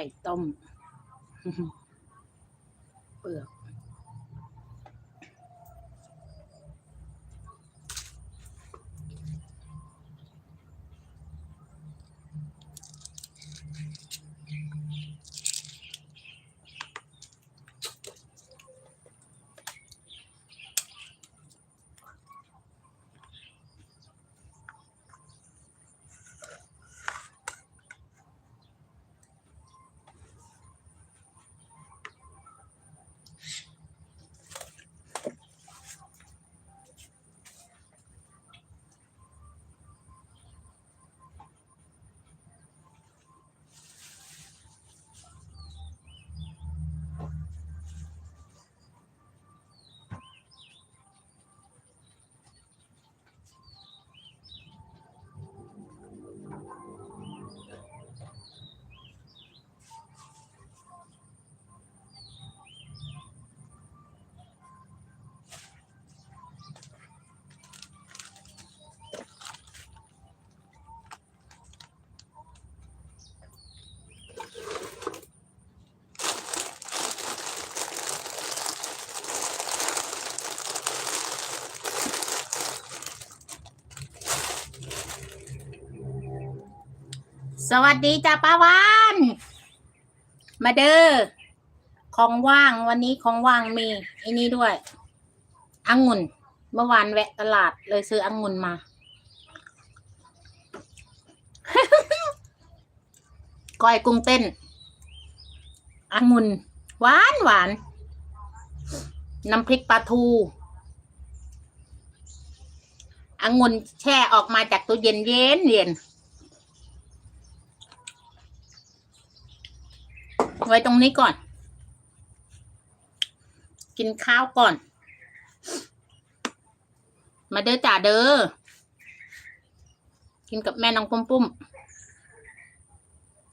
ไข่ต้ม เปลือก สวัสดีจ้าป้าวานมาเด้อของว่างวันนี้ของว่างมีไอ้นี่ด้วยองุ่น เมื่อวานแวะตลาดเลยซื้อองุ่นมา ก้อยกุ้งเต้นองุ่น หวานหวาน น้ำพริกปลาทูองุ่นแช่ออกมาจากตู้เย็นเย็นเย็น ไว้ตรงนี้ก่อน กินข้าวก่อน มาเด้อจ่าเด้อ กินกับแม่น้องปุ้มปุ้ม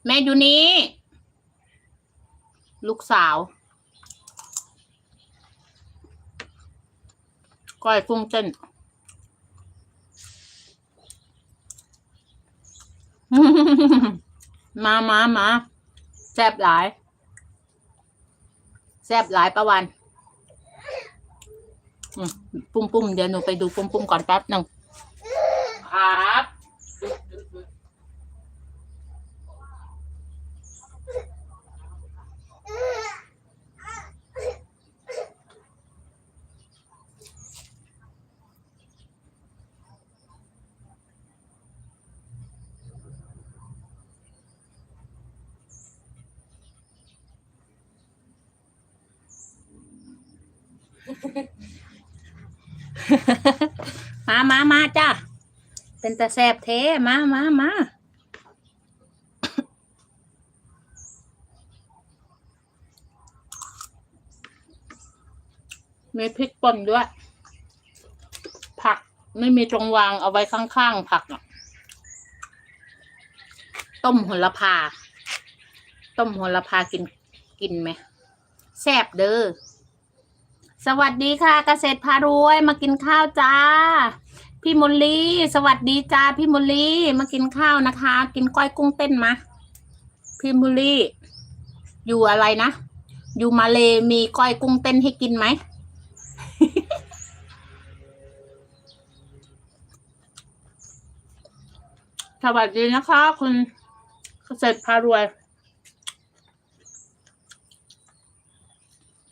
แม่อยู่นี่ลูกสาว ก้อยกุ้งเต้นมามามา แซ่บหลาย แซ่บหลายประวันปุ้มปุ้มเดี๋ยวหนูไปดูปุ้มปุ้มก่อนแป๊บหนึ่งครับ มามามาจ้าเป็นตาแซบเทมามามามีพริกป่นด้วย ผักไม่มีตรงวางเอาไว้ข้างๆผักอะต้มโหระพา ต้มโหระพากินกินไหมแซบเด้อ สวัสดีค่ะเกษตรพารวยมากินข้าวจ้า พี่มลลีสวัสดีจ้าพี่มลลีมากินข้าวนะคะ กินก้อยกุ้งเต้นมาพี่มลลีอยู่อะไรนะอยู่มาเลมีก้อยกุ้งเต้นให้กินไหมสวัสดีนะคะ คุณเกษตรพารวย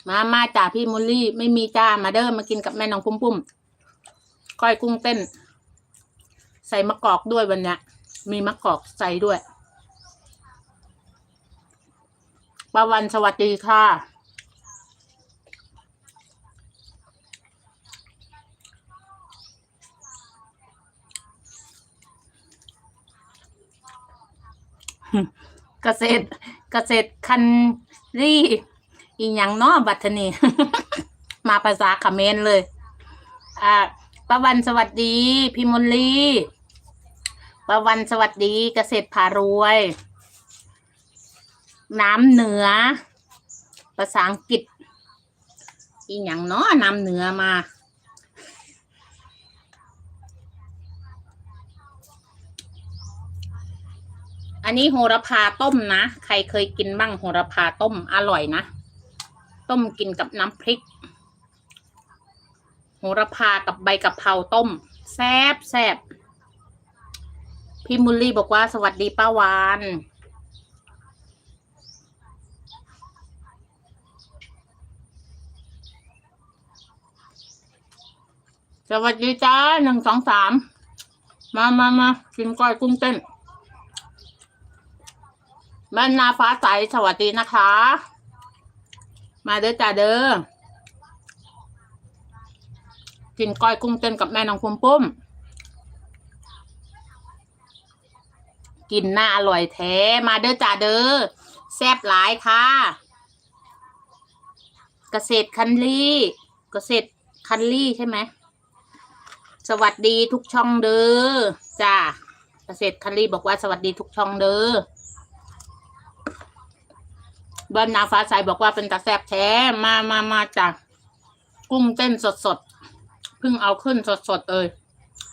มามาจ้าพี่มุลลี่ไม่มีจ้ามาเด้อมากินกับแม่น้องปุ้มปุ้มก้อยกุ้งเต้น ใส่มะกอกด้วยวันเนี้ยมีมะกอกใส่ด้วยป้าวันสวัสดีค่ะเกษตรเกษตรคันรี่ อีหยังเนาะบัตนี มาภาษาเขมรเลย อ่าป้าวันสวัสดี พี่มลลีป้าวันสวัสดีเกษตรพารวย น้ำเหนือ ภาษาอังกฤษ อีหยังเนาะน้ำเหนือมาอันนี้โหระพาต้มนะ ใครเคยกินบ้างโหระพาต้มอร่อยนะ ต้มกินกับน้ำพริก โหระพากับใบกะเพราต้ม แซบแซบพี่มุลลี่บอกว่าสวัสดีป้าวานสวัสดีจ้าหนึ่งสองสามมามามากินก้อยกุ้งเต้นแม่นาฟ้าใสสวัสดีนะคะ มาเด้อจ้าเด้อกินก้อยกุ้งเต้นกับแม่น้องปุ้มปุ้ม กินหน้าอร่อยแท้ มาเด้อจ้าเด้อแซ่บหลายค่ะ เกษตรคันลี่ เกษตรคันลี่ใช่ไหม สวัสดีทุกช่องเด้อจ้าเกษตรคันลี่บอกว่าสวัสดีทุกช่องเด้อ บ้านนาฟ้าใสบอกว่าเป็นตาแซบแท้มามามาจ้ะกุ้งเต้นสดสดเพิ่งเอาขึ้นสดสดเอย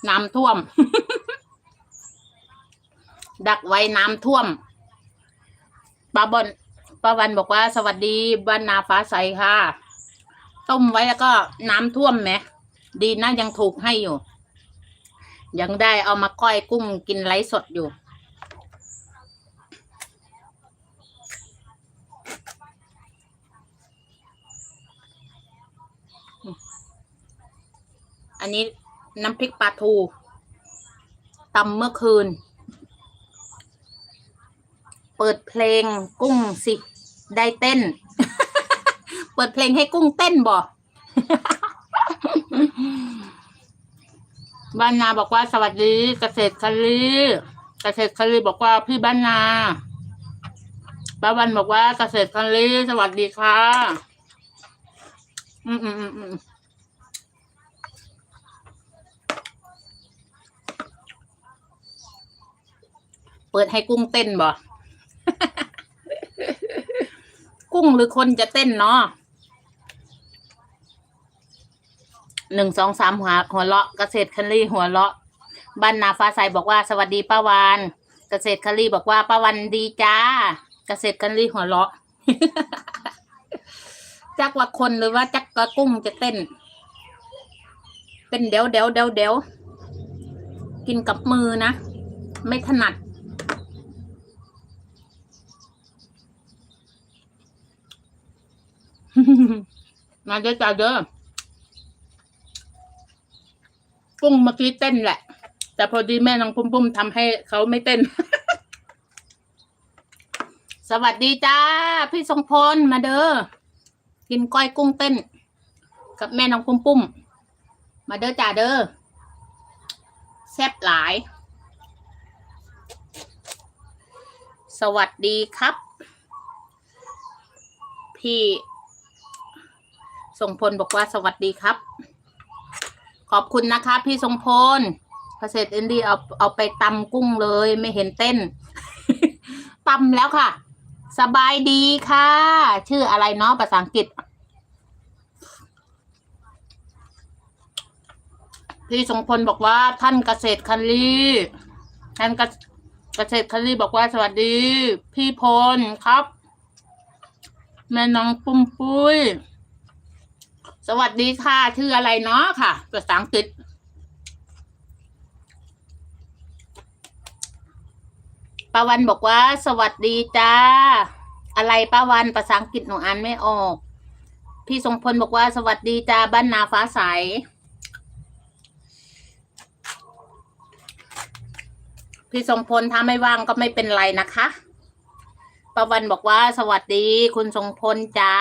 น้ำท่วม ดักไว้น้ำท่วมป้าบอนป้าวันบอกว่า สวัสดีบ้านนาฟ้าใสค่ะ ต้มไว้แล้วก็น้ำท่วมไหมดีนะยังถูกให้อยู่ ยังได้เอามาก้อยกุ้งกินไลฟ์สดอยู่ อันนี้น้ำพริกปลาทูตำเมื่อคืน เปิดเพลงกุ้งสิ ได้เต้น เปิดเพลงให้กุ้งเต้นบ่บ้านนาบอกว่าสวัสดีเกษตรคลีเกษตรคลีบอกว่าพี่บ้านนาป้าวันบอกว่าเกษตรคลีสวัสดีค่ะ อืมอืมอืม เปิดให้กุ้งเต้นบ่ กุ้งหรือคนจะเต้นเนาะหนึ่งสองสามหัวหัวเลาะเกษตรคันลี่หัวเลาะบ้านนาฟ้าใสบอกว่า สวัสดีป้าวานเกษตรคันลี่บอกว่าป้าวันดีจ้า เกษตรคันลี่หัวเลาะจักว่าคนหรือว่าจักว่ากุ้งจะเต้น เป็นเดี๋ยวเดี๋ยวเดี๋ยวเดี๋ยวกินกับมือนะ ไม่ถนัด มาเด้อจ้าเด้อกุ้งเมื่อกี้เต้นแหละ แต่พอดีแม่น้องปุ้มปุ้มทำให้เขาไม่เต้น สวัสดีจ้า พี่ทรงพลมาเด้อกินก้อยกุ้งเต้น กับแม่น้องปุ้มปุ้มมาเด้อจ้าเด้อแซ่บหลาย สวัสดีครับ พี่ ทรงพลบอกว่าสวัสดีครับ ขอบคุณนะคะ พี่ทรงพลเกษตรอินดี้เอาเอาไปตำกุ้งเลยไม่เห็นเต้นตำแล้วค่ะ สบายดีค่ะ ชื่ออะไรเนาะภาษาอังกฤษ พี่ทรงพลบอกว่าท่านเกษตรคันลีท่านเกษเกษตรคันลีบอกว่าสวัสดี พี่พลครับ แม่น้องปุ้มปุ้ย สวัสดีค่ะ ชื่ออะไรเนาะค่ะภาษาอังกฤษป้าวันบอกว่า สวัสดีจ้า อะไรป้าวันภาษาอังกฤษหนูอ่านไม่ออก พี่ทรงพลบอกว่า สวัสดีจ้าบ้านนาฟ้าใสพี่ทรงพลถ้าไม่ว่างก็ไม่เป็นไรนะคะป้าวันบอกว่า สวัสดี คุณทรงพลจ้า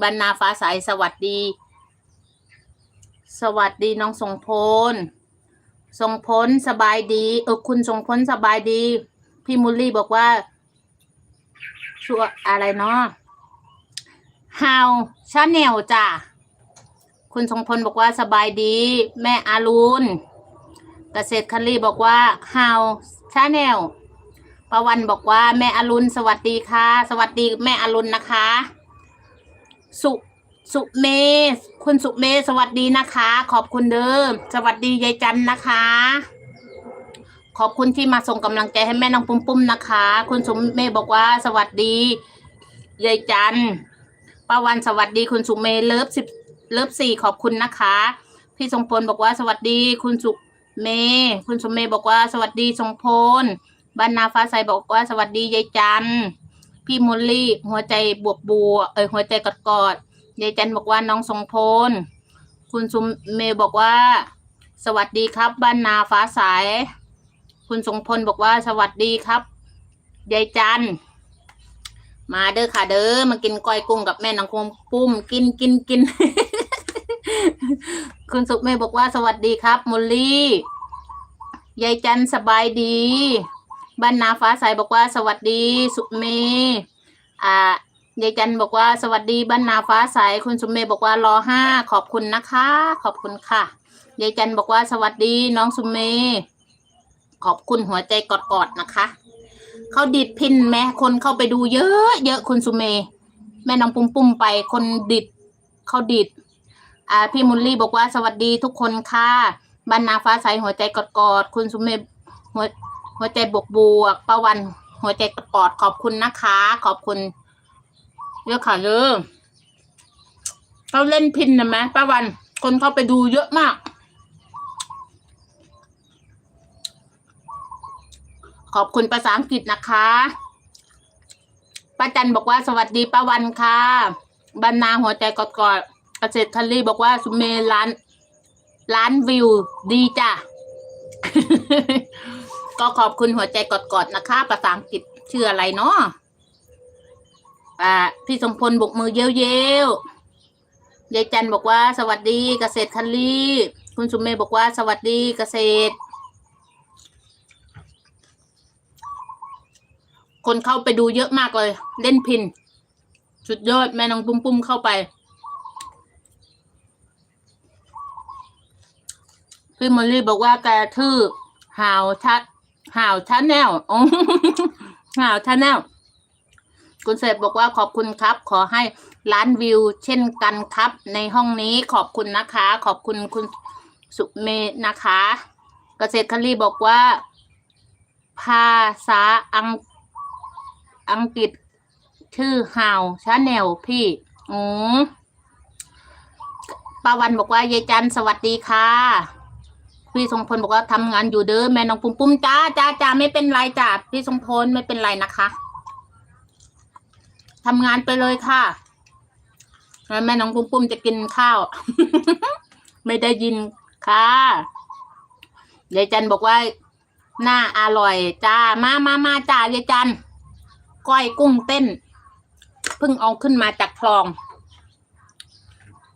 บ้านนาฟ้าใสสวัสดี สวัสดีน้องทรงพลทรงพลสบายดีเออคุณทรงพลสบายดี พี่มุลลี่บอกว่าชัวอะไรเนาะ How Channel จ้ะคุณทรงพลบอกว่าสบายดี แม่อารุณเกษตรคันลี่บอกว่า How Channel ประวันบอกว่าแม่อารุณสวัสดีค่ะ สวัสดีแม่อารุณนะคะ สุสุเมธคุณสุเมสวัสดีนะคะ ขอบคุณเด้อสวัสดียายจันนะคะ ขอบคุณที่มาส่งกำลังใจให้แม่น้องปุ้มปุ้มนะคะ คุณสุเมย์บอกว่า สวัสดียายจันป้าวันสวัสดีคุณสุเมย์เลิฟสิบเลิฟสี่ขอบคุณนะคะ พี่ทรงพลบอกว่าสวัสดี คุณสุเมย์คุณสุเมย์บอกว่า สวัสดีทรงพลบรรณาฟ้าใสบอกว่าสวัสดียายจันทร์ พี่มลลี่หัวใจบวกบัวเอยหัวใจกอดกอดๆยายจันบอกว่าน้องทรงพล คุณสุเมย์บอกว่า สวัสดีครับบ้านนาฟ้าใสคุณทรงพลบอกว่าสวัสดีครับยายจันมาเด้อค่ะเด้อมากินก้อยกุ้งกับแม่นางคงปุ้มกินกินกิน คุณสุเมย์บอกว่าสวัสดีครับมลลี่ยายจันสบายดี บ้านนาฟ้าใสบอกว่า สวัสดีสุเมย์อ่ายายจันบอกว่าสวัสดีบ้านนาฟ้าใสคุณสุเมย์บอกว่ารอห้าขอบคุณนะคะ ขอบคุณค่ะยายจันบอกว่าสวัสดีน้องสุเมย์ขอบคุณหัวใจกอดๆนะคะเขาดิดพินไหมคนเข้าไปดูเยอะเยอะคุณสุเมย์แม่น้องปุ้มปุ้มไปคนดิดเขาดิดอ่าพี่มุลลี่บอกว่าสวัสดีทุกคนค่ะบรรณาฟ้าใสหัวใจกอดๆคุณสุเมย์หัว หัวใจบวกบวกป้าวัน หัวใจกอดขอบคุณนะคะ ขอบคุณเยอะค่ะเลยเขาเล่นพินนะไหมป้าวัน คนเข้าไปดูเยอะมาก ขอบคุณภาษาอังกฤษนะคะป้าจันบอกว่าสวัสดีป้าวันค่ะบรรณาหัวใจกอดๆเกษตรทัลลี่บอกว่าสุเมล้านล้านวิวดีจ้ะ ก็ขอบคุณหัวใจกอดๆนะคะ ภาษาอังกฤษชื่ออะไรเนาะอ่าพี่สมพลบกมือเย้ยวๆยายจันบอกว่าสวัสดีเกษตรคัลลี่คุณสุเมย์บอกว่าสวัสดีเกษตร คนเข้าไปดูเยอะมากเลย เล่นพินสุดยอดแม่น้องปุ้มปุ้มเข้าไป พี่มอลลี่บอกว่ากระทืบหาวชัด ห่าวชัดแนวอ๋อห่าวชัดแนวคุณเสพบอกว่าขอบคุณครับ ขอให้ล้านวิว เช่นกันครับ ในห้องนี้ขอบคุณนะคะ ขอบคุณคุณสุเมนะคะ เกษตรคลีบอกว่า ภาษาอังอังกฤษ ชื่อห่าวชาแนลพี่ อืมป้าวันบอกว่ายายจันสวัสดีค่ะ พี่ทรงพลบอกว่าทำงานอยู่เด้อแม่น้องปุ้มปุ้มจ้าจ้าจ้าไม่เป็นไรจ้าพี่ทรงพลไม่เป็นไรนะคะทำงานไปเลยค่ะแล้วแม่น้องปุ้มปุ้มจะกินข้าว ไม่ได้ยินค่ะยายจันบอกว่าหน้าอร่อยจ้ามามามาจ้ายายจันก้อยกุ้งเต้นเพิ่งเอาขึ้นมาจากคลอง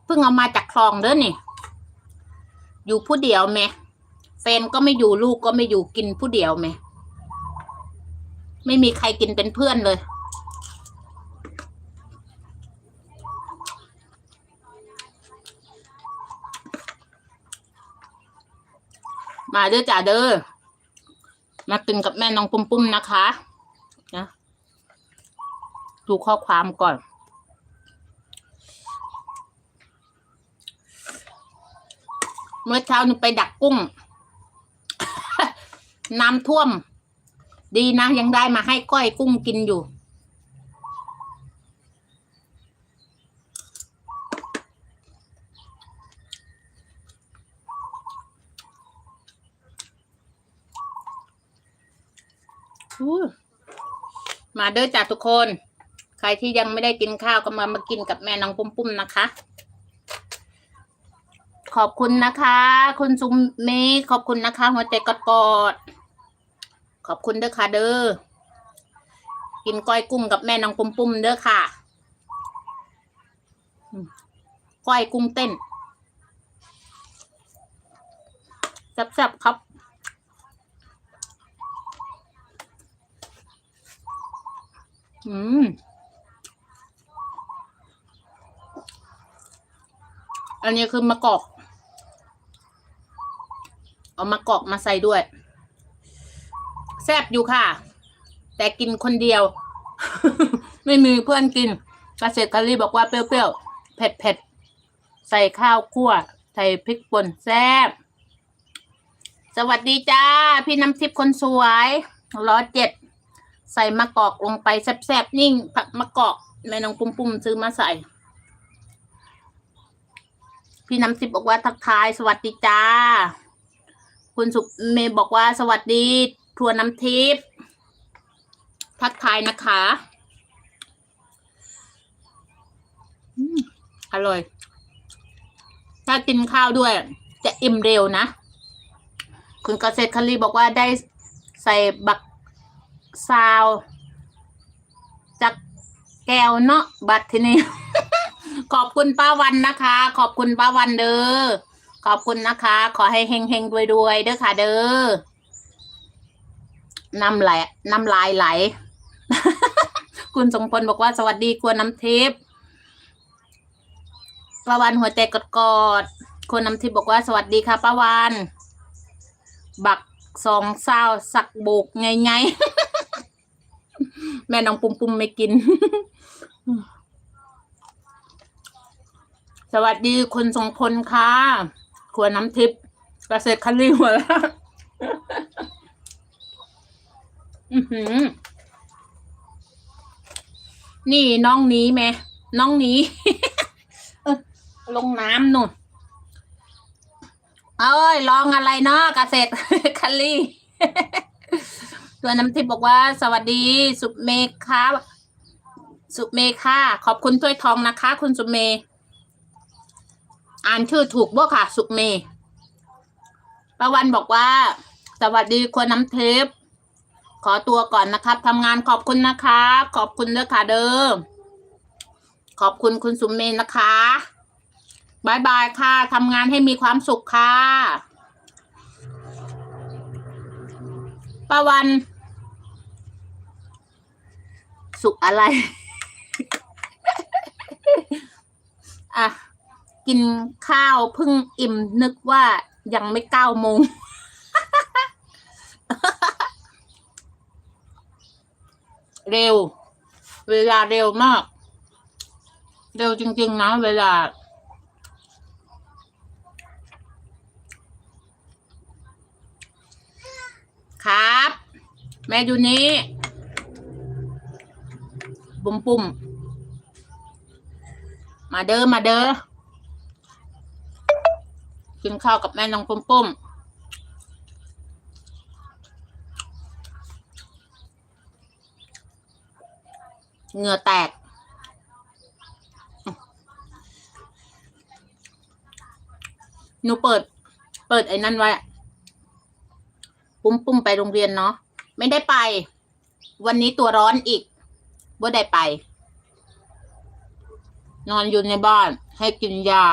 เพิ่งเอามาจากคลองเด้อนี่ อยู่ผู้เดียวแม่ แฟนก็ไม่อยู่ลูกก็ไม่อยู่กินผู้เดียวแม่ไม่มีใครกินเป็นเพื่อนเลย มาเด้อจ่าเด้อมากินกับแม่น้องปุ้มปุ้มนะคะนะดูข้อความก่อนเมื่อเช้าหนูไปดักกุ้ง น้ำท่วม ดีนะ ยังได้มาให้ก้อยกุ้งกินอยู่ มาเด้อจ้าทุกคน ใครที่ยังไม่ได้กินข้าวก็มามากินกับแม่น้องปุ้มปุ้มนะคะขอบคุณนะคะ คุณซุมเมขอบคุณนะคะ หัวใจกอดกอด ขอบคุณเด้อค่ะเด้อ กินก้อยกุ้งกับแม่น้องปุ้มปุ้มเด้อค่ะ ก้อยกุ้งเต้นแซ่บๆครับอืม อันนี้คือมะกอก เอามะกอกมาใส่ด้วย แซ่บอยู่ค่ะ แต่กินคนเดียว ไม่มีเพื่อนกินเกษตรกรีบอกว่าเปรี้ยวๆเผ็ดๆใส่ข้าวคั่ว ใส่พริกป่นแซ่บสวัสดีจ้า พี่น้ำทิพย์คนสวยร้อเจ็ดใส่มะกอกลงไปแซ่บๆนิ่ง ผักมะกอกแม่น้องปุ้มปุ้มซื้อมาใส่ พี่น้ำทิพย์บอกว่าทักทาย สวัสดีจ้า คุณสุเมย์บอกว่าสวัสดี ทัวน้ำทิพย์ทักทายนะคะอร่อย ถ้ากินข้าวด้วย จะอิ่มเร็วนะ คุณเกษตรคลีบอกว่าได้ใส่บักซาวจากแก้วเนาะบัตรทีนี้ขอบคุณป้าวันนะคะ ขอบคุณป้าวันเด้อ ขอบคุณนะคะ ขอให้เฮงเฮงรวยรวยๆเด้อค่ะเด้อ น้ำไหลน้ำลายไหล คุณสงพลบอกว่าสวัสดีครัวน้ำทิพย์ป้าวันหัวใจกดกอดๆคุณน้ำทิพย์บอกว่าสวัสดีค่ะป้าวัน บักสองเศร้าสักโบกไงไงแม่น้องปุ่มปุ่มไม่กิน สวัสดีคุณทรงพลค่ะครัวน้ำทิพย์เกษตรคันรีหัวแล้ว อื้อหือ นี่น้องหนี้แม่น้องหนี้ เอ้อลงน้ำนู่นเอ้ยลองอะไรเนาะเกษตรคัลลี่ตัวน้ำทิพย์บอกว่า สวัสดี สุเมคาสุเมค่ะ ขอบคุณถ้วยทองนะคะ คุณสุเมอ่านชื่อถูกบ่ค่ะ สุเมประวันบอกว่า สวัสดีควรน้ำทิพย์ ขอตัวก่อนนะครับทำงานขอบคุณนะคะขอบคุณเด้อค่ะเด้อขอบคุณคุณสุมเมนนะคะบายบายค่ะทำงานให้มีความสุขค่ะป้าวัน สุขอะไร อะ กินข้าวเพิ่งอิ่มนึกว่ายังไม่เก้าโมง เร็ว เวลาเร็วมาก เร็วจริง ๆ นะ เวลา ครับ แม่อยู่นี้บุ้มปุ่มมาเด้อมาเด้อกินข้าวกับแม่น้องปุ้มปุ้ม เหงื่อแตก หนูเปิด เปิดไอ้นั่นไว้ ปุ้มปุ้มไปโรงเรียนเนาะ ไม่ได้ไป วันนี้ตัวร้อนอีกว่าได้ไป นอนอยู่ในบ้าน ให้กินยา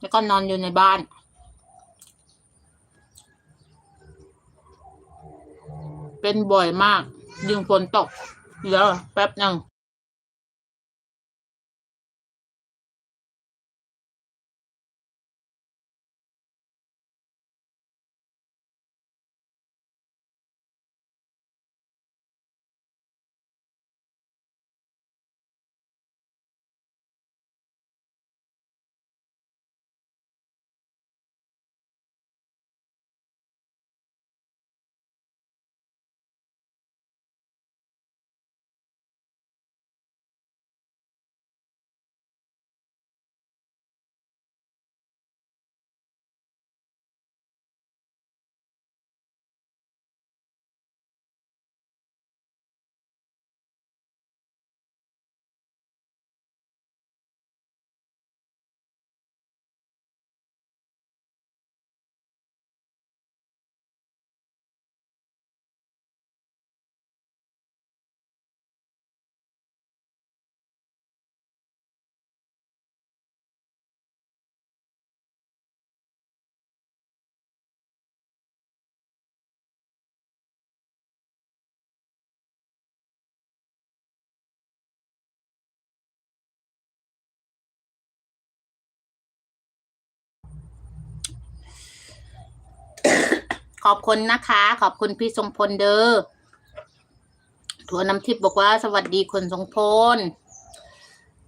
แล้วก็นอนอยู่ในบ้านเป็นบ่อยมาก ยิงฝนตก เดี๋ย ขอบคุณนะคะ ขอบคุณพี่ทรงพลเด้อถั่วน้ำทิพย์บอกว่า สวัสดีคุณทรงพล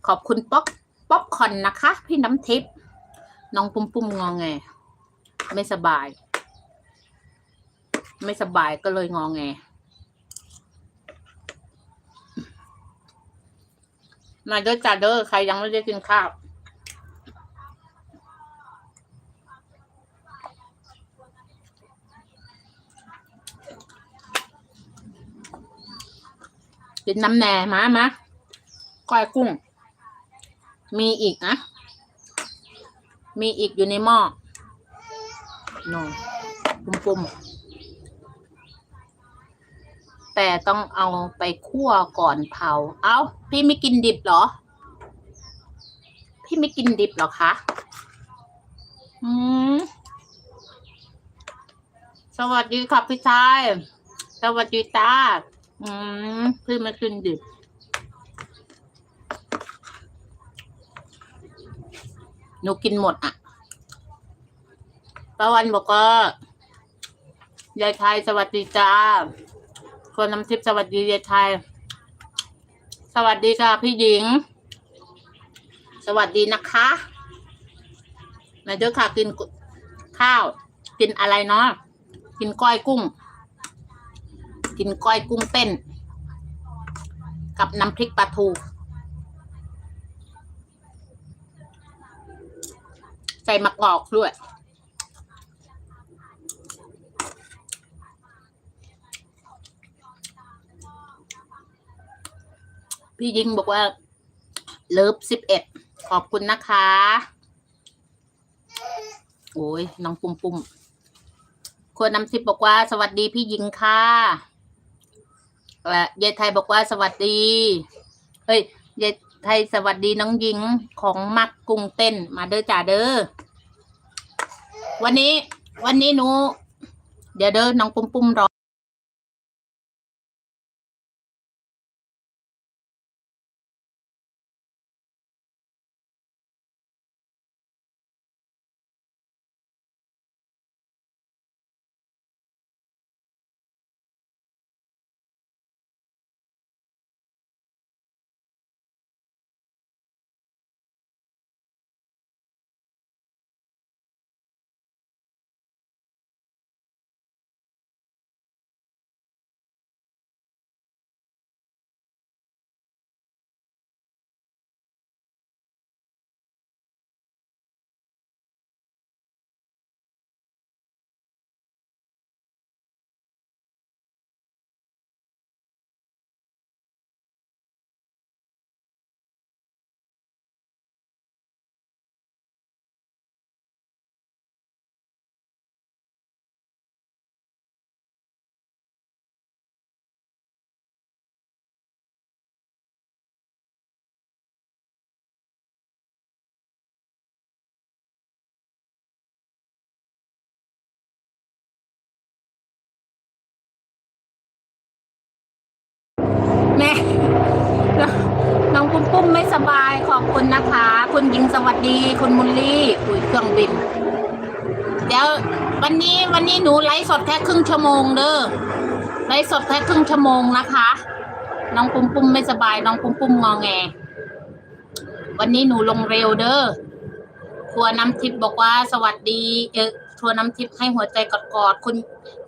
ขอบคุณป๊อปป๊อปคอนนะคะ พี่น้ำทิพย์น้องปุ้มปุ้มงอไง ไม่สบาย ไม่สบายก็เลยงองแงมาเด้อจ้าเด้อใครยังไม่ได้กินข้าว กินน้ำแหน่มามาก้อยกุ้ง มีอีกนะ มีอีกอยู่ในหม้อโน่ปุ่มๆ แต่ต้องเอาไปคั่วก่อนเผา เอ้า พี่ไม่กินดิบเหรอ พี่ไม่กินดิบเหรอคะ อืม สวัสดีครับพี่ชาย สวัสดีจ้า อืมพี่ไม่กินดิบหนูกินหมดอะป้าวันบอกว่ายายไทยสวัสดีจ้าคนน้ำทิพย์สวัสดียายไทย สวัสดีค่ะพี่หญิง สวัสดีนะคะมาเด้อค่ะกินข้าว กินอะไรเนาะกินก้อยกุ้ง กินก้อยกุ้งเต้น กับน้ำพริกปลาทู ใส่มะกอกด้วยพี่ยิงบอกว่า เลิฟสิบเอ็ดขอบคุณนะคะ โอ้ยน้องปุ่มปุ่มคนนำทิพย์บอกว่า สวัสดีพี่ยิงค่ะ และยายไทยบอกว่าสวัสดีเฮ้ยยายไทยสวัสดีน้องยิงของมักกุ้งเต้นมาเด้อจ่าเด้อวันนี้ วันนี้หนู เดี๋ยวเด้อน้องปุ้มปุ้มรอ สบายขอบคุณนะคะ คุณหญิงสวัสดีคุณมุลลี่อุ้ยเครื่องบิน เดี๋ยววันนี้วันนี้หนูไลฟ์สดแค่ครึ่งชั่วโมงเด้อไลฟ์สดแค่ครึ่งชั่วโมงนะคะ น้องปุ้มปุ้มไม่สบาย น้องปุ้มปุ้มงอแง วันนี้หนูลงเร็วเด้อครัวน้ำทิพย์บอกว่าสวัสดี เออครัวน้ำทิพย์ให้หัวใจกอดๆคุณ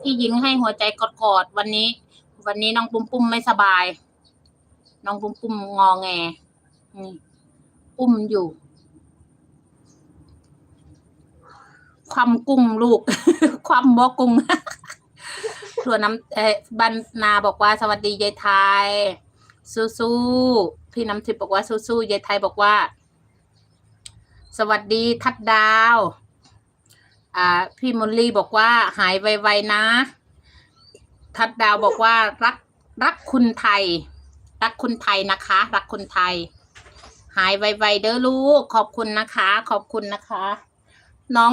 พี่หญิงให้หัวใจกอดๆวันนี้ วันนี้น้องปุ้มปุ้มไม่สบาย น้องปุ้มปุ้มงอแง นี่อุ้มอยู่ ความกุ้งลูก ความบ่กุ้งส่วน้ำเอ่อบรรนาบอกว่าสวัสดียายไทยสู้ๆพี่น้ำทิพย์บอกว่าสู้ๆยายไทยบอกว่า สวัสดีทัดดาว อ่า พี่มลลี่บอกว่า หายไวๆนะ ทัดดาวบอกว่ารักรักคุณไทย รักคุณไทยนะคะ รักคุณไทย หายไวๆเด้อลูก ขอบคุณนะคะ ขอบคุณนะคะ น้อง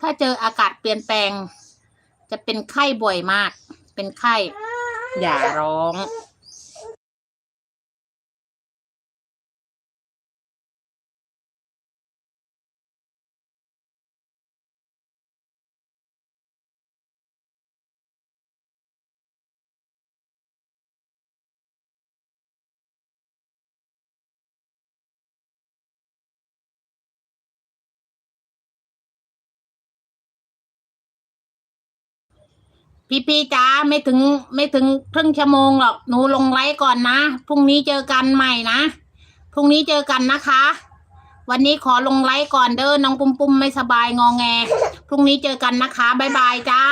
ถ้าเจออากาศเปลี่ยนแปลง จะเป็นไข้บ่อยมาก เป็นไข้ อย่าร้อง พี่พี่จ้าไม่ถึงไม่ถึงครึ่งชั่วโมงหรอกหนูลงไลฟ์ก่อนนะพรุ่งนี้เจอกันใหม่นะพรุ่งนี้เจอกันนะคะ วันนี้ขอลงไลฟ์ก่อนเด้อน้องปุ้มปุ้มไม่สบายงอแง พรุ่งนี้เจอกันนะคะบ๊ายบายจ้า